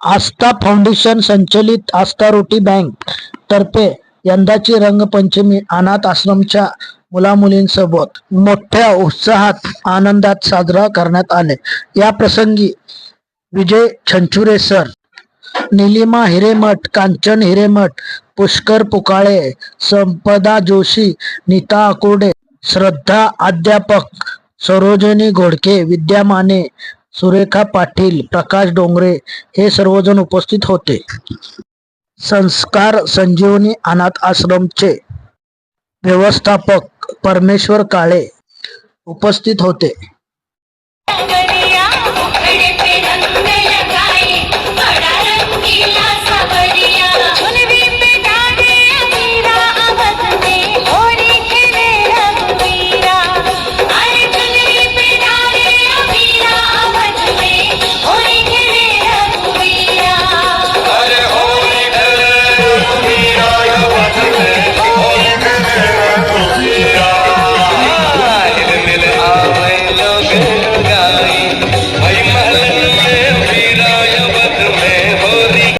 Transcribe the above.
आस्था foundation संचलित आस्था रोटी bank तर्फे यंदाची रंगपंचमी अनाथ आश्रमच्या मुलामुलींसोबत मोठ्या उत्साहात आनंदात साजरा करण्यात आले. या प्रसंगी विजय छंचुरे सर निलिमा हिरेमठ कांचन हिरेमठ पुष्कर पुकाळे संपदा जोशी नीता अकोडे श्रद्धा अध्यापक सरोजनी घोडके विद्या माने सुरेखा पाटील प्रकाश डोंगरे हे सर्वजण उपस्थित होते. संस्कार संजीवनी अनाथ आश्रमचे व्यवस्थापक परमेश्वर काळे उपस्थित होते.